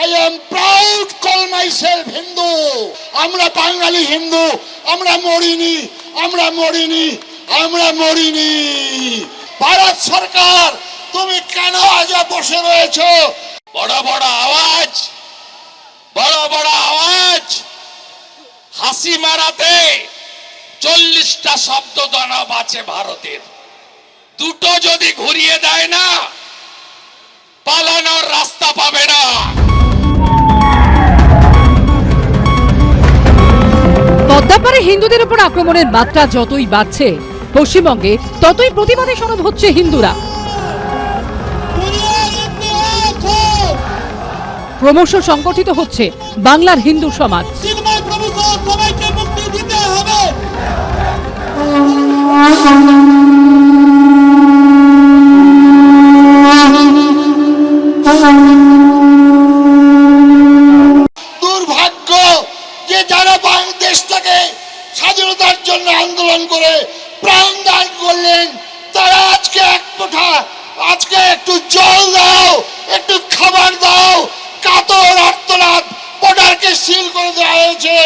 I am proud call myself Hindu আমরা বাঙালি হিন্দু, আমরা মরিনি আমরা মরিনি আমরা মরিনি। ভারত সরকার, তুমি কেন আজ বসে রয়েছো? বড় বড় আওয়াজ, বড় বড় আওয়াজ। হাসি মারাতে চল্লিশটা শব্দ দানব আছে ভারতের। দুটো যদি ঘুরিয়ে দেয় না, পালানোর রাস্তা পাবে না। পদ্মাপাড়ে হিন্দুদের উপর আক্রমণের মাত্রা যতই বাড়ছে, পশ্চিমবঙ্গে ততই প্রতিবাদে সরব হচ্ছে হিন্দুরা। ক্রমশ সংগঠিত হচ্ছে বাংলার হিন্দু সমাজ। সবাইকে মুক্তি দিতে হবে। স্বাধীনতার জন্য আন্দোলন করে প্রাণ দান করলেন। তারা আজকে এক কোঠা, আজকে একটু জল দাও, একটু খাবার দাও। কাতর আর্তনাদ বর্ডারকে সিল করে দেওয়া হয়েছে।